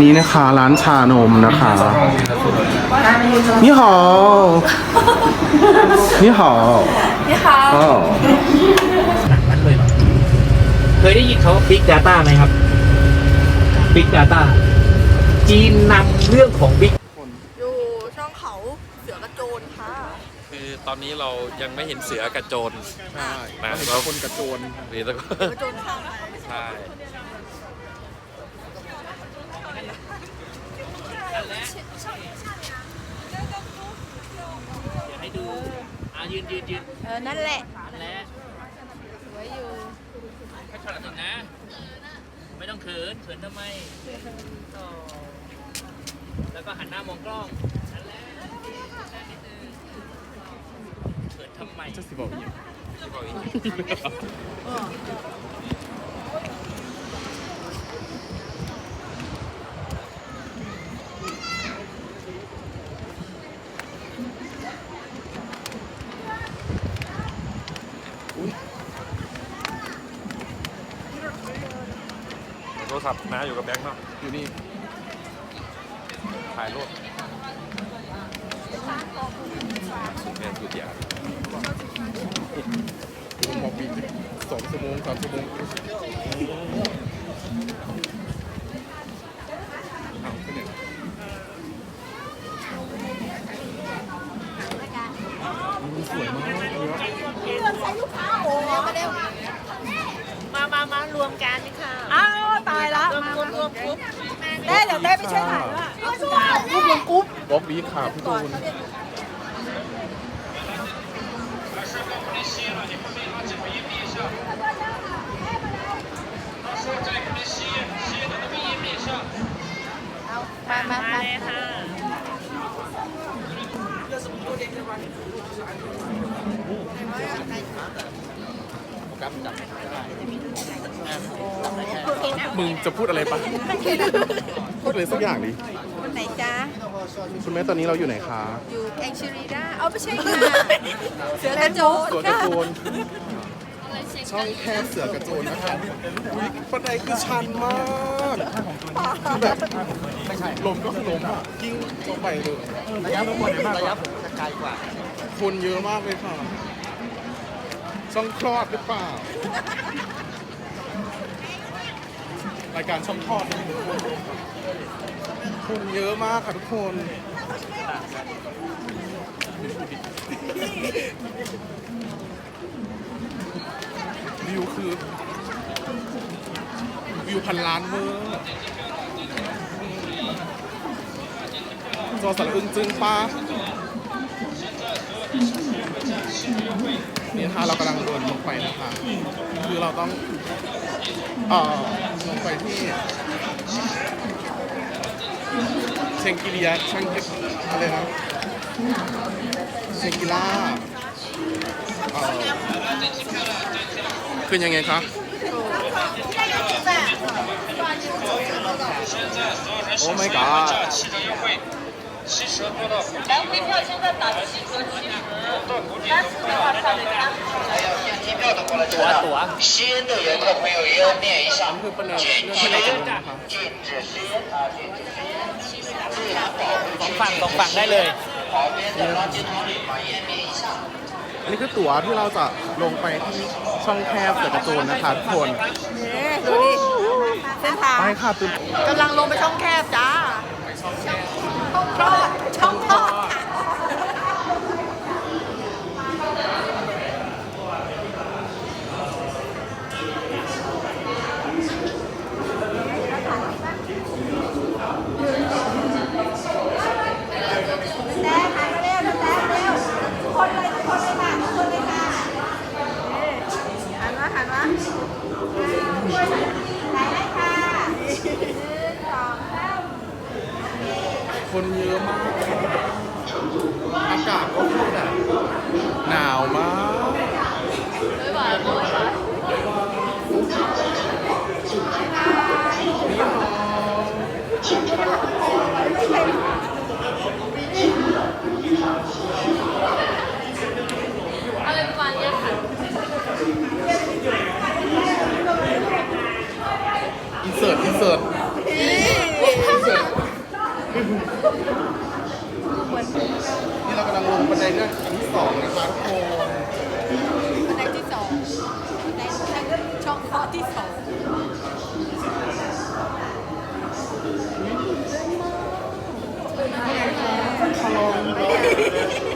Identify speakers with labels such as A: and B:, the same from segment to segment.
A: นี่นะคะร้านชานมนะคะ นี่หอนี่หอ
B: นี่ค่ะ
A: อ๋อ
C: นั้นเลยเหรอเคยได้ยินเขา Big Data ไหมครับ Big Data จีนนำเรื่องของ Big
B: อยู่ช่องเขาเสือกระโจนค่ะ
D: คือตอนนี้เรายังไม่เห็นเสือกระโจน
A: ใช่
D: นะ
A: เราคนกระโจน
D: หรือตะโก
B: กระโจนข้างไป
D: ใช่
C: ให้ดูอะยืนยืนยืน
B: เออ นั่นแหละ
C: และ
B: สวยอยู่
C: ให้ช็อตหนึ่งนะ ไม่ต้องเขินเขินทำไมต่อแล้วก็หันหน้ามองกล้องนั่นแหละเขินทำไม
A: จะสิบอกอย่าง
D: ที่บอกอีก โทรศัพท์น้าอยู่กับแบงค์เนาะ
A: อยู่นี่
D: ถ่ายรูปสุดเรียนสุดยา
A: ผมบอกบินสองชั่วโมงสามชั่วโมงเอาไปเนี่ย
B: มามามารวมกันนี่ค่ะอ้าวตายละรวม รวมรวมกรุ๊ปแม่เดี๋ยวแม่ไปช่วยถ่ายด้วยกรุ๊ปรวมกรุ๊ป
A: บล็อกบีค่ะพี่ตูน
B: มามามาค่ะ
A: มึงจะพูดอะไรปะพูดเลยสักอย่างดิ
B: คนไหนจ๊ะ
A: คุณแม่ตอนนี้เราอยู่ไหนคะ
B: อยู่แองชิรีดาเอาไม่ใช่ค่ะเสือกระโจน
A: สวนกระ
B: ค่ะ
A: โจนช่องแคบเสือกระโจนนะคะอุ๊ยบันไดคือชันมากคือแบบลมก็คือลมอะกิ้งลงไปเลย
C: ระยะผมระยะผมจะไกลกว่า
A: คนเยอะมากเลยค่ะช่องคลอดหรือเปล่า รายการช่องคลอดนะคนเยอะมากค่ะทุกคนวิวคือวิวพันล้านเวอร์จอสารอึ้งจึงป้าเนี่นะคะเรากำลังเดินลงไปนะคะ คือเราต้อง เอ่อ ลงไปที่เชงกิริยาช่างเก็บอะไรนะเชงกิล่าเอ่อคือยังไงคะโอ้ my god
C: ตัวตัว
E: 西安的游客朋友也要念一下
A: คือประเด็นเรื่องที่เราจะลงนะคะ
E: 禁止吸烟啊，禁止吸烟，自然保护
C: สองฝั่งสองฝั่งได้เลย
E: 旁边的垃圾桶里把烟灭一下。
A: อันนี้คือตั๋วที่เราจะลงไปที่ช่องแคบเสือกระโจนนะคะทุกคน
B: นี่ดูดิเส้นทาง
A: ไปค่ะตื่น
B: กำลังลงไปช่องแคบจ้า ช่องคลอดช่องคล อดหันมาหันมาไหนได้ค่ะหนึ่งสองสาม
A: คนเยอะมาก อากาศก็คือแบบหนาวมาก
B: อะไรประมาณเนี้ยค่ะ
A: อินเสิร์ตอินเสิร์ต เนี่ยอันที่สองนะคะทุกคน
B: บันไดที่สองบันได ช่องเคาะที่สองเป็นไ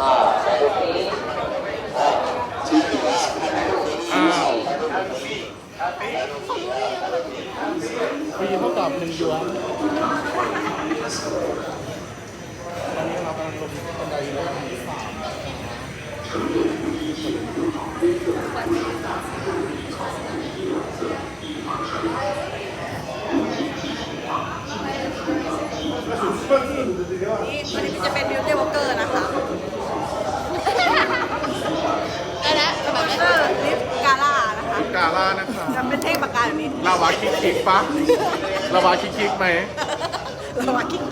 B: อ้า
A: วฟรีเท่ากับหนึ่งหยวนตอนนี้เรากำลังลงบันไดเลื่ที่สามนะคะ
B: นี่วันนี้จะเป็นบิวตี้วอล์กเกอร์นะคะได้แล้วแบบนี้ลิฟกาล่านะคะ
A: กาล่านะคะ
B: จะเป็นเท่งปากกาแบบนี้
A: ลาวาคิกคิกปะลาวาคิกคิกไหม
B: เราว่ากิ๊ก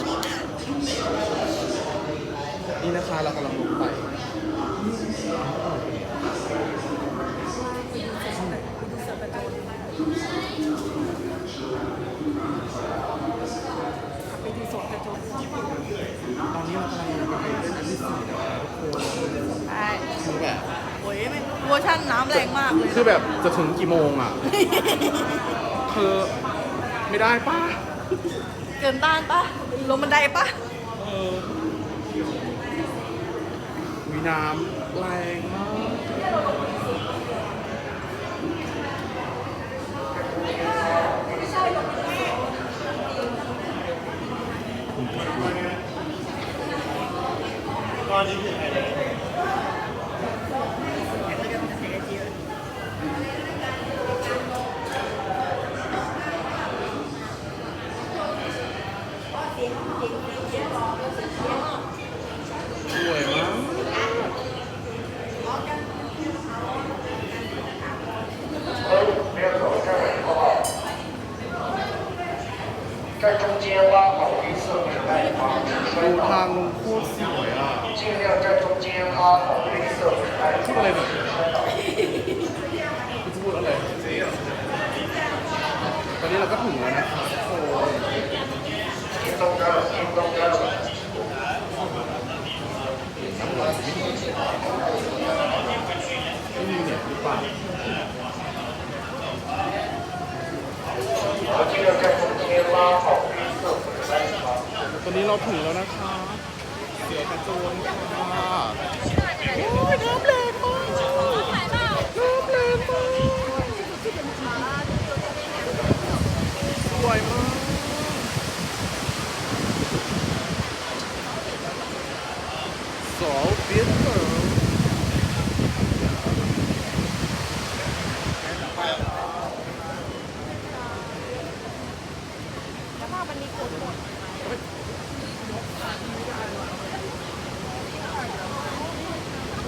A: นี่นะคะเรากำลังลงไปตอนนี้เรากำลังลงไปเล่นอันที่สี่นะคะทุกคน
B: ใช่
A: คือแบบ
B: โอ้ยมันเวอร์ชันน้ำแรงมากเลย
A: คือแบบจะถึงกี่โมงอะคือไม่ได้ป้า
B: เกินบ้านปะลงบันไดปะ
A: เออมีน้ำแรง ดูทางโคตรสวยอะพูดอะไรหน่อยคุจะพูดอะไรตอนนี้เราก็ถึงแล้วนะโอ้ยตรงกันตรงกัน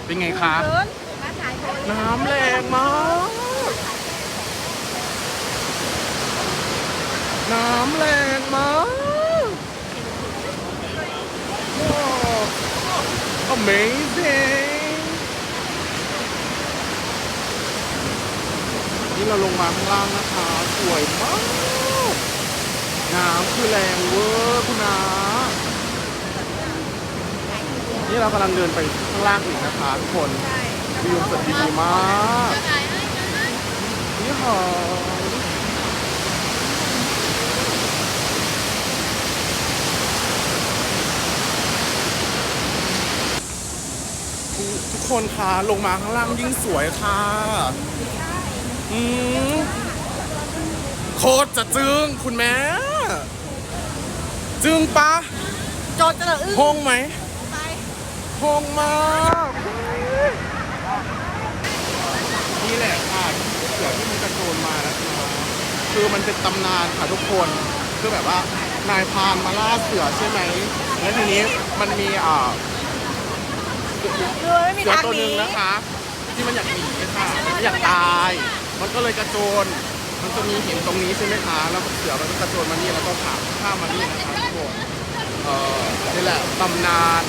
A: เป็นไงคะ
B: เกินมาถ่ายคน
A: น้ำแรงมาก น้ำแรงมากว้าว amazing นี่เราลงมาข้างล่างนะคะ สวยมาก น้ำคือแรงเวอร์คุณนานี่เรากำลังเดินไปข้างล่างอีกนะคะทุกคนวิวสดดีมากนี่หอทุกคนคะลงมาข้างล่างยิ่งสวยค่ะอืมโคตรจะจึ้งคุณแม่ จึงปะ
B: โจรจะอึ้ง
A: พงไหม
B: ไป
A: พงมากนี่แหละค่ะเสือที่มันกระโจนมานะคะคือมันเป็นตำนานค่ะทุกคนคือแบบว่านายพรานมาล่าเสือใช่ไหมแล้วทีนี้มันมีอ่า
B: คือไม่มี
A: เสือ
B: ทาง
A: ตัว
B: ห
A: ห
B: นี
A: นึ่งนะคะ ที่มันอยากหนีค่ะมันอยากตาย มันก็เลยกระโจนมัน จะมีหินตรงนี้ใช่ไหมคะ แล้วเสือมันก็กระโจนมานี่แล้วก็ข้ามข้ามมานี่นะคะทุกคนเออนี่แหละตำนาน